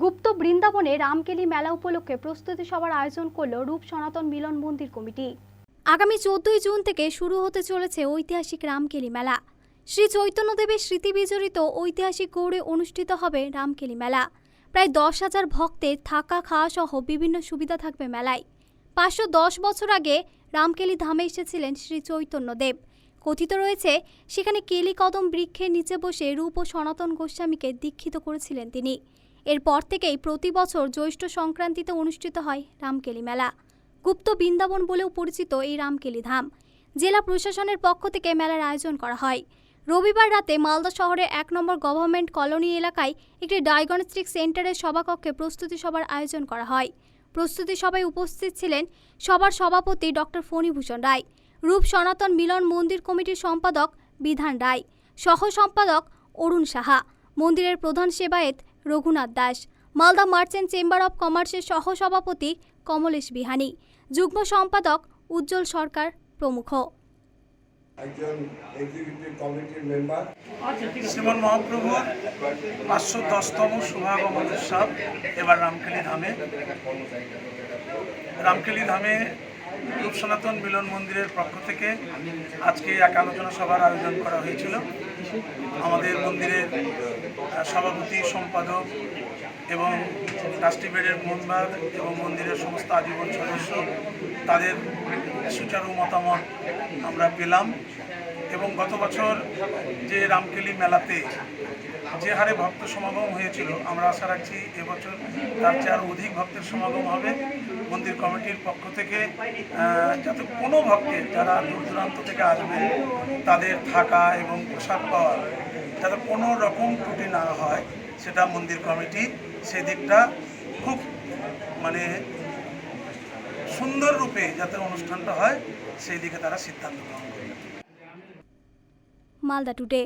গুপ্ত বৃন্দাবনে রামকেলি মেলা উপলক্ষে প্রস্তুতি সভার আয়োজন করল রূপ সনাতন মিলন মন্দির কমিটি। আগামী চোদ্দই জুন থেকে শুরু হতে চলেছে ঐতিহাসিক রামকেলি মেলা। শ্রী চৈতন্যদেবের স্মৃতি বিজড়িত ঐতিহাসিক গৌড়ে অনুষ্ঠিত হবে রামকেলি মেলা। প্রায় দশ হাজার ভক্তের থাকা, খাওয়া সহ বিভিন্ন সুবিধা থাকবে মেলায়। পাঁচশো দশ বছর আগে রামকেলি ধামে এসেছিলেন শ্রী চৈতন্যদেব। কথিত রয়েছে, সেখানে কেলি কদম বৃক্ষের নিচে বসে রূপ ও সনাতন গোস্বামীকে দীক্ষিত করেছিলেন তিনি। এরপর থেকেই প্রতি বছর জ্যৈষ্ঠ সংক্রান্তিতে অনুষ্ঠিত হয় রামকেলি মেলা। গুপ্ত বৃন্দাবন বলেও পরিচিত এই রামকেলি ধাম। জেলা প্রশাসনের পক্ষ থেকে মেলার আয়োজন করা হয়। রবিবার রাতে মালদা শহরের এক নম্বর গভর্নমেন্ট কলোনি এলাকায় একটি ডায়াগনস্টিক সেন্টারের সভাকক্ষে প্রস্তুতি সভার আয়োজন করা হয়। প্রস্তুতি সভায় উপস্থিত ছিলেন সবার সভাপতি ডক্টর ফণীভূষণ রায়, রূপ সনাতন মিলন মন্দির কমিটির সম্পাদক বিধান রায় সহ সম্পাদক অরুণ সাহা, মন্দিরের প্রধান সেবায়েত Raghunath Das. Malda merchant chamber of কমার্সের সহ সভাপতি কমলেশ বিহানি। যুগ্ম সম্পাদক উজ্জ্বল সরকার প্রমুখ। একজন এক্সিকিউটিভ কমিটির মেম্বার শ্রীমন মহাপ্রভুর পাঁচশো দশতম শুভাগমন উৎসব এবার রামকেলি ধামে। রামকেলি ধামে রূপ সনাতন মিলন মন্দিরের পক্ষ থেকে আজকে এক আলোচনা সভার আয়োজন করা হয়েছিল। আমাদের মন্দিরের সভাপতি, সম্পাদক এবং ট্রাস্টি বেডের মেম্বার এবং মন্দিরের সমস্ত আজীবন সদস্য, তাদের সুচারু মতামত আমরা পেলাম এবং গত বছর যে রামকেলি মেলাতে যে হারে ভক্ত সমাগম হয়েছিল, আমরা আশা রাখছি এবছর তার চেয়ে অধিক ভক্তের সমাগম হবে। মন্দির কমিটির পক্ষ থেকে যাতে কোনো ভক্তের যারা দূর দূরান্ত থেকে আসবে তাদের থাকা এবং প্রসাদ পাওয়া, যাতে কোনো রকম ত্রুটি না হয়, সেটা মন্দির কমিটি সেই দিকটা খুব মানে সুন্দর রূপে যাতে অনুষ্ঠানটা হয়, সেই দিকে তারা সিদ্ধান্ত গ্রহণ করবে মালদা টুডে